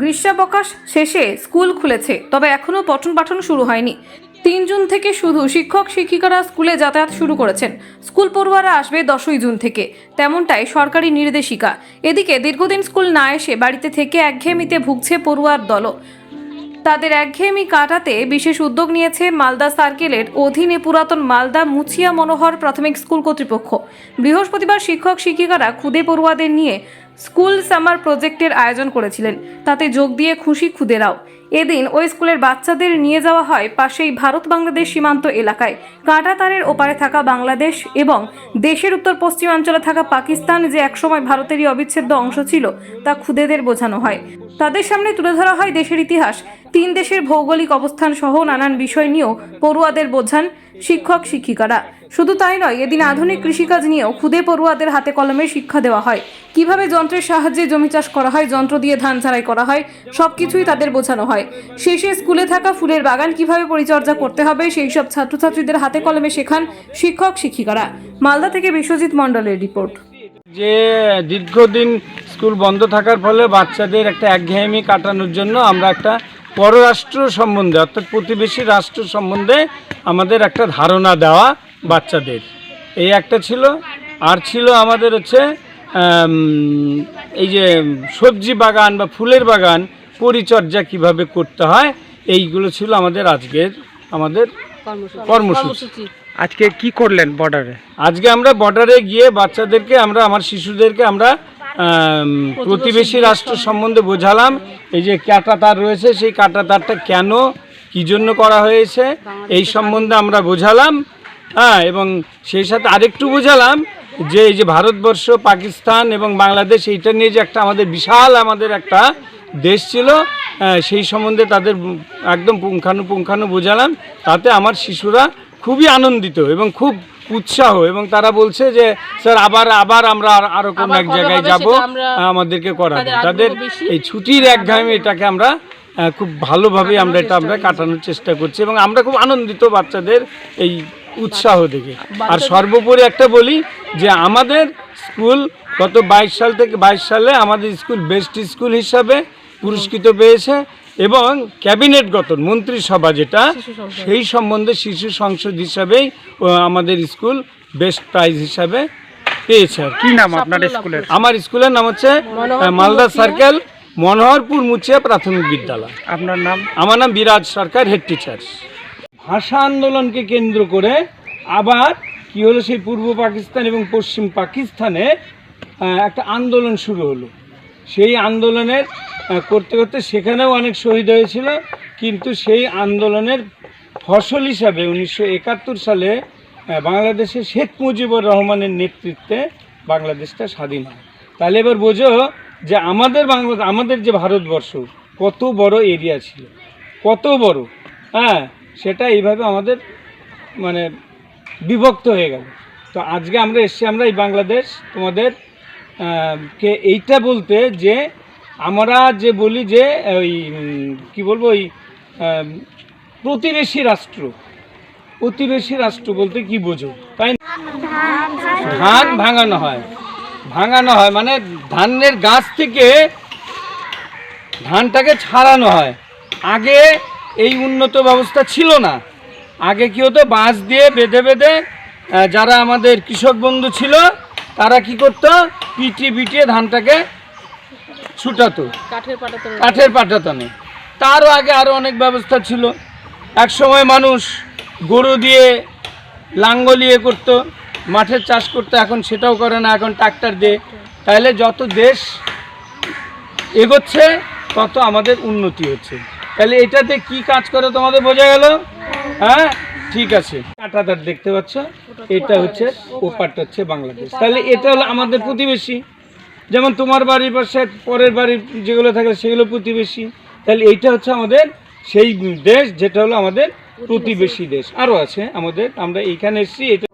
গ্রীষ্মাবকাশ শেষে স্কুল খুলেছে, তবে এখনও পঠন পাঠন শুরু হয়নি। তিন জুন থেকে শুধু শিক্ষক, শিক্ষিকারা স্কুলে যাতায়াত শুরু করেছেন। স্কুল পড়ুয়ারা আসবে দশই জুন থেকে, তেমনটাই সরকারি নির্দেশিকা। এদিকে দীর্ঘদিন স্কুল না এসে বাড়িতে থেকে একঘেয়েমিতে ভুগছে পড়ুয়ার দলও। তাদের একঘেয়েমি কাটাতে বিশেষ উদ্যোগ নিয়েছে মালদা সার্কেলের অধীনে পুরাতন মালদা মুছিয়া মনোহর প্রাথমিক স্কুল কর্তৃপক্ষ। বৃহস্পতিবার শিক্ষক, শিক্ষিকারা খুদে পড়ুয়াদের নিয়ে স্কুল সামার প্রজেক্টের আয়োজন করেছিলেন। তাতে যোগ দিয়ে খুশি খুদেরাও। এদিন ওই স্কুলের বাচ্চাদের নিয়ে যাওয়া হয় পাশেই ভারত বাংলাদেশ সীমান্ত এলাকায়। কাঁটাতারের ওপারে থাকা বাংলাদেশ এবং দেশের উত্তর পশ্চিমাঞ্চলে থাকা পাকিস্তান যে একসময় ভারতেরই অবিচ্ছেদ্য অংশ ছিল, তা খুদেদের বোঝানো হয়। তাদের সামনে তুলে ধরা হয় দেশের ইতিহাস। তিন দেশের ভৌগোলিক অবস্থান সহ নানান বিষয় নিয়েও পড়ুয়াদের বোঝান শিক্ষক, শিক্ষিকারা। শুধু তাই নয়, এদিন আধুনিক কৃষিকাজ নিয়েও খুদে পড়ুয়াদের হাতে কলমে শিক্ষা দেওয়া হয়। কীভাবে যন্ত্রের সাহায্যে জমি চাষ করা হয়, যন্ত্র দিয়ে ধান ছাড়াই করা হয়, সবকিছুই তাদের বোঝানো হয়। শেষে স্কুলে থাকা ফুলের বাগান কীভাবে পরিচর্যা করতে হবে, সেই সব ছাত্রছাত্রীদের হাতে কলমে শেখান শিক্ষক শিক্ষিকারা। মালদা থেকে বিশ্বজিৎ মণ্ডলের রিপোর্ট। যে দীর্ঘদিন স্কুল বন্ধ থাকার ফলে বাচ্চাদের একটা একঘেয়েমি কাটানোর জন্য আমরা একটা পররাষ্ট্র সম্বন্ধে, অর্থাৎ প্রতিবেশী রাষ্ট্র সম্বন্ধে আমাদের একটা ধারণা দেওয়া বাচ্চাদের। এই একটা ছিল। আর ছিল আমাদের হচ্ছে এই যে সবজি বাগান বা ফুলের বাগান পরিচর্যা কীভাবে করতে হয় এইগুলো ছিল আমাদের আজকের আমাদের কর্মসূচি। আজকে কি করলেন বর্ডারে আজকে আমরা বর্ডারে গিয়ে বাচ্চাদেরকে আমরা আমার শিশুদেরকে আমরা প্রতিবেশী রাষ্ট্র সম্বন্ধে বোঝালাম। এই যে কাটা তার রয়েছে সেই কাটা তারটা কেন কি জন্য করা হয়েছে এই সম্বন্ধে আমরা বোঝালাম। হ্যাঁ এবং সেই সাথে আরেকটু বোঝালাম যে এই যে ভারতবর্ষ পাকিস্তান এবং বাংলাদেশ এইটা নিয়ে যে একটা আমাদের বিশাল আমাদের একটা দেশ ছিল আহ, সেই সম্বন্ধে তাদের একদম পুঙ্খানু পুঙ্খানু বোঝালাম। তাতে আমার শিশুরা খুবই আনন্দিত এবং খুব উৎসাহ এবং তারা বলছে যে স্যার আবার আবার আমরা আর- আরও কোনো এক জায়গায় যাব আমাদেরকে করাবে। তাদের এই ছুটির একঘামে এটাকে আমরা খুব ভালোভাবে আমরা এটা আমরা কাটানোর চেষ্টা করছি এবং আমরা খুব আনন্দিত বাচ্চাদের এই উৎসাহ দেখে। আর সর্বোপরি একটা বলি যে আমাদের স্কুল গত বাইশ সাল থেকে বাইশ সালে আমাদের স্কুল বেস্ট স্কুল হিসাবে পুরস্কৃত পেয়েছে এবং ক্যাবিনেট গঠন মন্ত্রিসভা যেটা সেই সম্বন্ধে শিশু সংসদ হিসাবেই আমাদের স্কুল বেস্ট প্রাইজ হিসাবে পেয়েছে কি। নাম আপনার স্কুলের? আমার স্কুলের নাম হচ্ছে মালদা সার্কেল মনোহরপুর মুচিয়া প্রাথমিক বিদ্যালয়। আপনার নাম? আমার নাম বিরাজ সরকার হেড টিচার। ভাষা আন্দোলনকে কেন্দ্র করে আবার কি হলো সেই পূর্ব পাকিস্তান এবং পশ্চিম পাকিস্তানে একটা আন্দোলন শুরু হলো। সেই আন্দোলনের করতে করতে সেখানেও অনেক শহীদ হয়েছিল, কিন্তু সেই আন্দোলনের ফসল হিসাবে উনিশশো একাত্তর সালে বাংলাদেশে শেখ মুজিবুর রহমানের নেতৃত্বে বাংলাদেশটা স্বাধীন হয়। তাহলে এবার বোঝো যে আমাদের বাংলা আমাদের যে ভারতবর্ষ, কত বড় এরিয়া ছিল, কত বড় হ্যাঁ সেটা এইভাবে আমাদের মানে বিভক্ত হয়ে গেল। তো আজকে আমরা এসছি, আমরা এই বাংলাদেশ তোমাদের কে এইটা বলতে যে আমরা যে বলি যে, ওই, কি বলব, ওই প্রতিবেশী রাষ্ট্র। প্রতিবেশী রাষ্ট্র বলতে কি বোঝো? তাই? ধান ভাঙানো হয়। ভাঙানো হয় মানে ধানের গাছ থেকে ধানটাকে ছাড়ানো হয়। আগে এই উন্নত ব্যবস্থা ছিল না। আগে কি হতো, বাঁশ দিয়ে বেঁধে বেঁধে যারা আমাদের কৃষক বন্ধু ছিল, তারা কি করতো, পিটিয়ে পিটিয়ে ধানটাকে ছুটাতো। কাঠের পাটাতনে তারও আগে আরও অনেক ব্যবস্থা ছিল। এক সময় মানুষ গরু দিয়ে লাঙ্গলিয়ে করতো মাঠের চাষ করতো এখন সেটাও করে না এখন ট্রাক্টর দিয়ে। তাহলে যত দেশ এগোচ্ছে তত আমাদের উন্নতি হচ্ছে। তাহলে এটাতে কি কাজ করে তোমাদের বোঝা গেল? হ্যাঁ ঠিক আছে। কাঁটাতার দেখতে পাচ্ছ এটা হচ্ছে ওপারটা হচ্ছে বাংলাদেশ। তাহলে এটা হলো আমাদের প্রতিবেশী। যেমন তোমার বাড়ির পাশে পরের বাড়ির যেগুলো থাকে সেগুলো প্রতিবেশী তাহলে এইটা হচ্ছে আমাদের সেই দেশ যেটা হলো আমাদের প্রতিবেশী। দেশ। আরও আছে আমাদের আমরা এইখানে এসেছি এটা